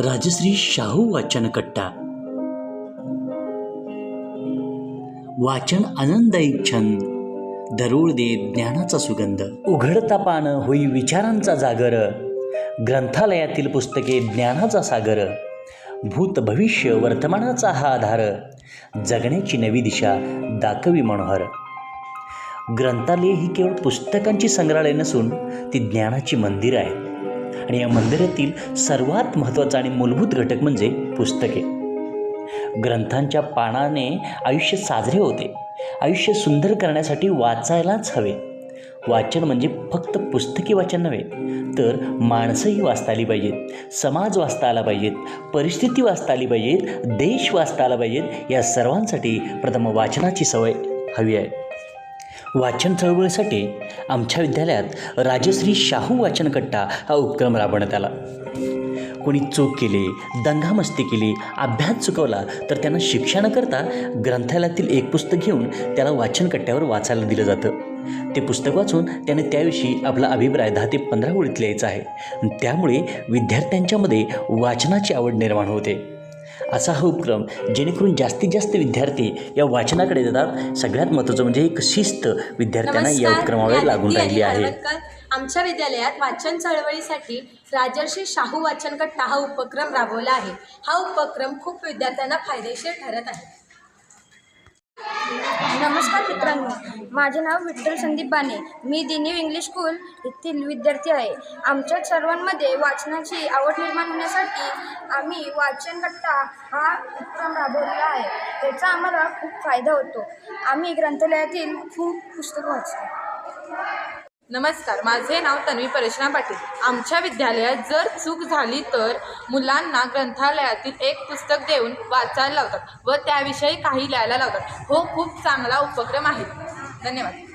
राजश्री शाहू वाचन कट्टा. वाचन आनंददायी छंद दरोळ दे ज्ञानाचा सुगंध. उघडता पानं होई विचारांचा जागर ग्रंथालयातील पुस्तके ज्ञानाचा सागर. भूत भविष्य वर्तमानाचा हा आधार जगण्याची नवी दिशा दाखवी मनोहर. ग्रंथालय ही केवळ पुस्तकांची संग्रहालय नसून ती ज्ञानाची मंदिरं आहेत आणि या मंदिरातील सर्वात महत्त्वाचा आणि मूलभूत घटक म्हणजे पुस्तके. ग्रंथांच्या पानाने आयुष्य साजरे होते. आयुष्य सुंदर करण्यासाठी वाचायलाच हवे. वाचन म्हणजे फक्त पुस्तकी वाचन नव्हे तर माणसंही वाचता आली पाहिजेत समाज वाचता आला पाहिजेत परिस्थिती वाचता आली पाहिजेत देश वाचता आला पाहिजेत या सर्वांसाठी प्रथम वाचनाची सवय हवी आहे. वाचन चळवळीसाठी आमच्या विद्यालयात राजश्री शाहू वाचनकट्टा हा उपक्रम राबवण्यात आला. कोणी चूक केली दंगामस्ती केली अभ्यास चुकवला तर त्यांना शिक्षा न करता ग्रंथालयातील एक पुस्तक घेऊन त्याला वाचनकट्ट्यावर वाचायला दिलं जातं. ते पुस्तक वाचून त्याने त्याविषयी आपला अभिप्राय दहा ते पंधरा ओळीत लिहायचा आहे. त्यामुळे विद्यार्थ्यांच्यामध्ये वाचनाची आवड निर्माण होते. असा हा उपक्रम जेणेकरून जास्तीत जास्त विद्यार्थी या वाचनाकडे जातात. सगळ्यात महत्त्वाचं म्हणजे एक शिस्त विद्यार्थ्यांना या उपक्रमावर लागून राहिली आहे. आमच्या विद्यालयात वाचन चळवळीसाठी राजर्षी शाहू वाचनकट्टा हा उपक्रम राबवला आहे. हा उपक्रम खूप विद्यार्थ्यांना फायदेशीर ठरत आहे. नमस्कार मित्रांनो माझे नाव विठ्ठल संदीप बाने. मी दिनीव इंग्लिश स्कूल येथील विद्यार्थी आहे. आमच्या सर्वांमध्ये वाचनाची आवड निर्माण होण्यासाठी आम्ही वाचनकट्टा हा उपक्रम राबवलेला आहे. त्याचा आम्हाला खूप फायदा होतो. आम्ही ग्रंथालयातील खूप पुस्तकं वाचतो. नमस्कार माझे नाव तन्वी परशुराम पाटील. आमच्या विद्यालयात जर चूक झाली तर मुलांना ग्रंथालयातील एक पुस्तक देऊन वाचायला लावतात व त्याविषयी काही लिहायला लावतात. हो खूप चांगला उपक्रम आहे. धन्यवाद.